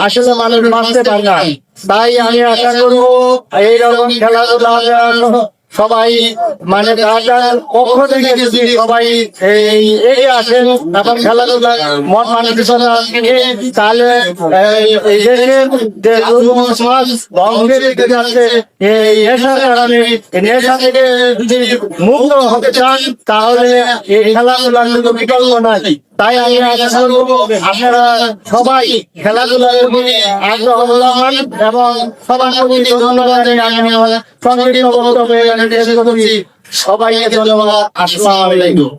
আসলে মানুষ বাঁচতে পারে না। তাই আমি আশা করব এইরকম খেলাধুলা সবাই মানে তার পক্ষ থেকে যদি সবাই এই এগিয়ে আসেন এবং খেলাধুলা মন তাহলে এই এই এই কারণে নেশা থেকে যদি মুক্ত হতে চান, তাহলে এই খেলাধুলার কোনো বিকল্প নাই। তাই আমি আশা করব আপনারা সবাই খেলাধুলার প্রতি আগ্রহ হন এবং সবার প্রতি ধন্যবাদ আমি আমার সংগঠিত বক্তব্য সবাইকে ধন্যবাদ। আসসালামু আলাইকুম।